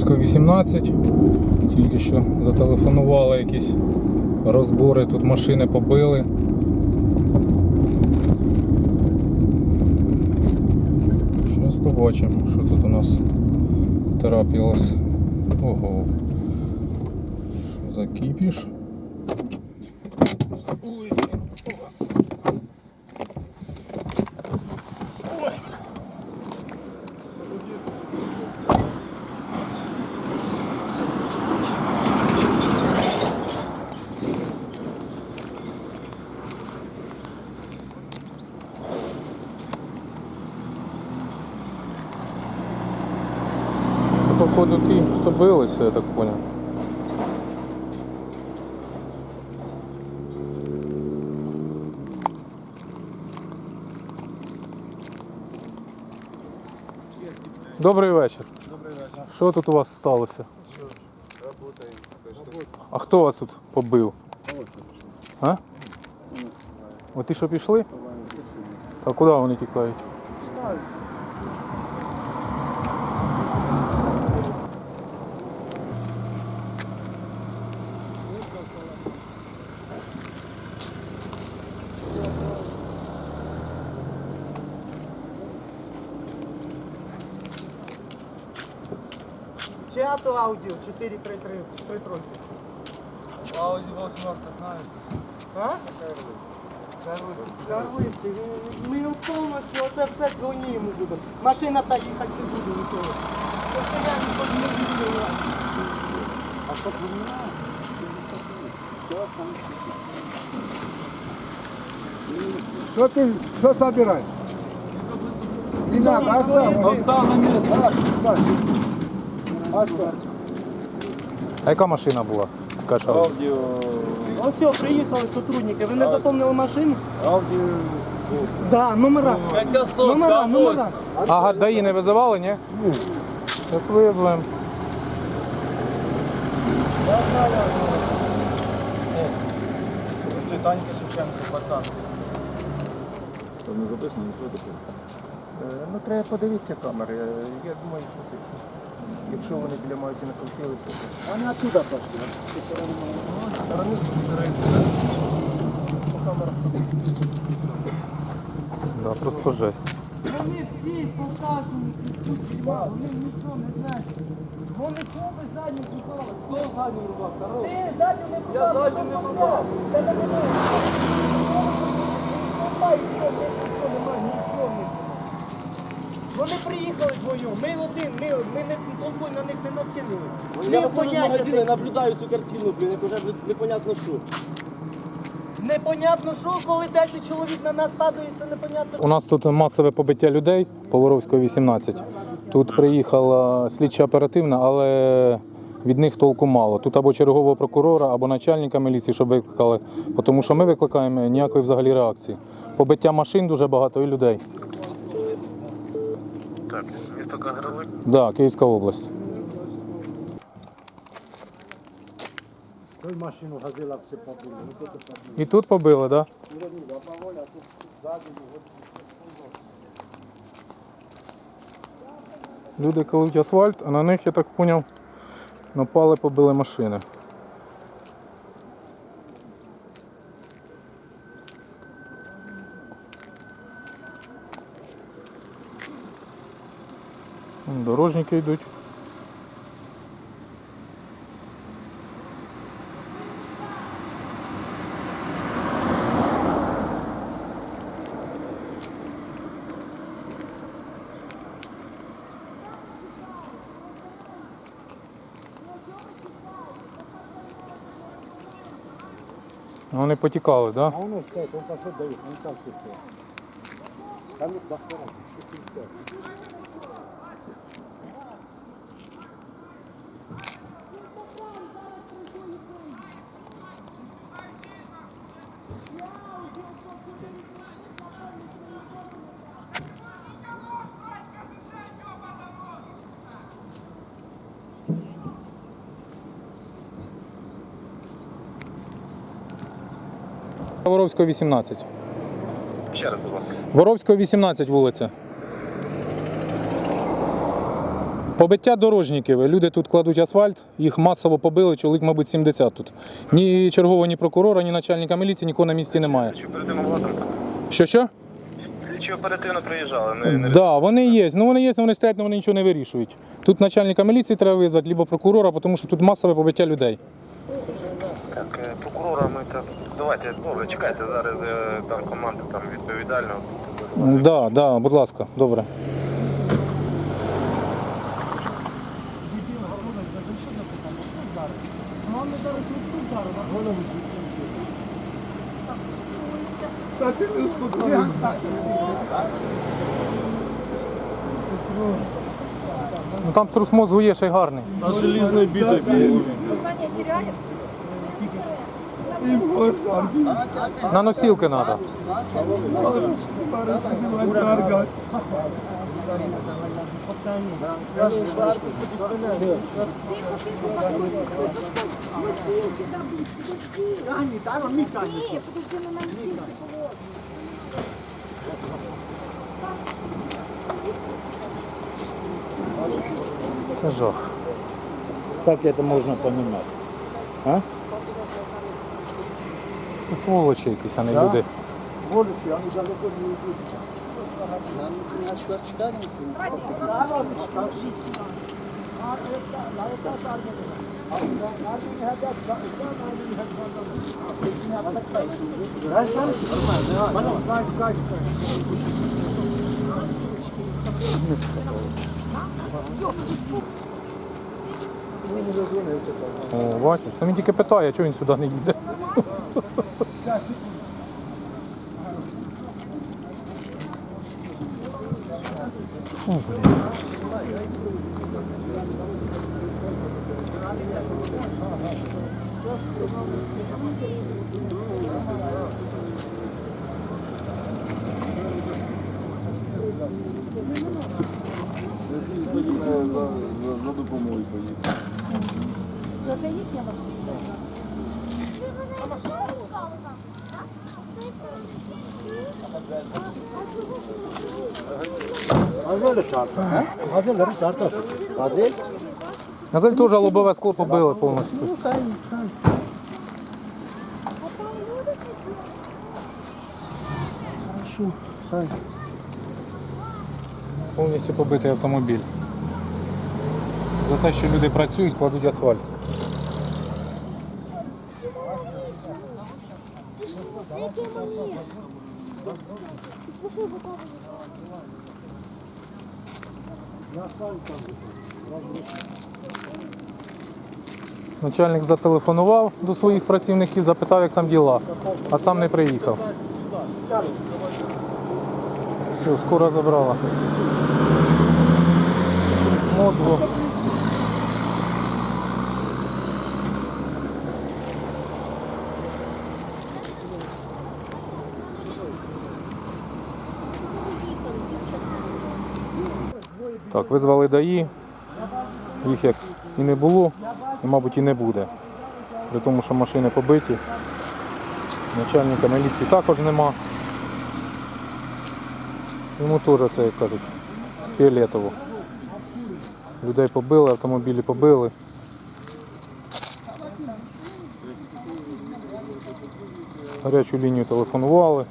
18. Тільки що зателефонували якісь розбори, тут машини побили. Зараз побачимо, що тут у нас трапилось. Ого. Що за кіпіш? Ой. Походу, ті, хто билися, я так понял. Добрий вечір. Добрий вечір. Що тут у вас сталося? А хто вас тут побив? А? От ті, що пішли? А куди вони тікають? Чиято аудио 433 три тройки. Ауді 18 знаєте. А? Карвисти. Ми повністю оце все двоні йому будемо. Машина та їхати не буде ніколи. Постоянно подмігли. А що Что ты, что собираешь? Не надо, оставь. Остав на місці. А яка машина була? Каша. Аудіо. Ось все, приїхали сотрудники. Ви не заповнили машину? Аудіо. Да, номера. Номера, номера. Ага, ДАІ не визивали, ні? Ні. Зараз визвемо. Це Танька Шевченко, пацан. Ну треба подивитися камери. Я думаю, що ти. Якщо вони біля мають накрутили, то. Вони оттуда пошли. Сторони по камерах Да, просто жесть. Вони всі по кожному тут фільма, вони нічого не знають. Вони чого ви задню рубали? Хто задню рубав? Ти задню не Я рубав, задню не рубав. Тебе не нічого, нічого немає, нічого не було. Вони приїхали вдвоєм, ми один, ми, ми не толпою на них не накинули. Я Ми виходжу з магазину, я наблюдаю цю картину, блін, як вже непонятно що. Непонятно що, коли 10 чоловік на нас падають, це непонятно У нас тут масове побиття людей Поворовського 18. Тут приїхала слідча оперативна, але від них толку мало. Тут або чергового прокурора, або начальника міліції, щоб викликали. Тому що ми викликаємо ніякої взагалі реакції. Побиття машин дуже багато і людей. Так, місто Кагарлик? Так, да, Київська область. Той машину газила все побили. І тут побили, так? Да? Люди колють асфальт, а на них, я так зрозумів, напали, побили машини. Дорожники йдуть. Вони потікали, так? Да? А воно все, то пошел дают, он там все стоит. Там их до сторон. Воровського 18. Ще раз, будь ласка. Воровського 18 вулиця. Побиття дорожників. Люди тут кладуть асфальт, їх масово побили, чоловік, мабуть, 70 тут. Ні чергового, ні прокурора, ні начальника міліції, нікого на місці немає. Що що? Слідчі оперативно приїжджали. Не, не... Да, вони є. Ну вони є, але вони стоять, але вони нічого не вирішують. Тут начальника міліції треба визвати, або прокурора, тому що тут масове побиття людей. Так, е, прокурора ми так. Давайте, добре, чекайте, зараз е, там команда там відповідальна. Да, да, будь ласка, добре. Ну там трус мозгу є ще й гарний. А желізної біди. Сознание теряет. На носілки треба. Ні, подожди, на мене тільки Це жах. Как это можно понимать? А? Це сволочі якісь, а не Да. люди. О, бачиш, то він тільки питає, чого він сюди не їде. О, блін. Газели шарта. а? Шарта. Газель? Газель теж лобове скло побили повністю. Повністю побитий автомобіль. За те, що люди працюють, кладуть асфальт. Начальник зателефонував до своїх працівників, запитав, як там діла, а сам не приїхав. Все, скоро забрала. Мозгу. Так, визвали ДАІ, їх як і не було, і, мабуть, і не буде. При тому, що машини побиті. Начальника міліції також нема. Йому теж це, як кажуть, фіолетово. Людей побили, автомобілі побили. Гарячу лінію телефонували.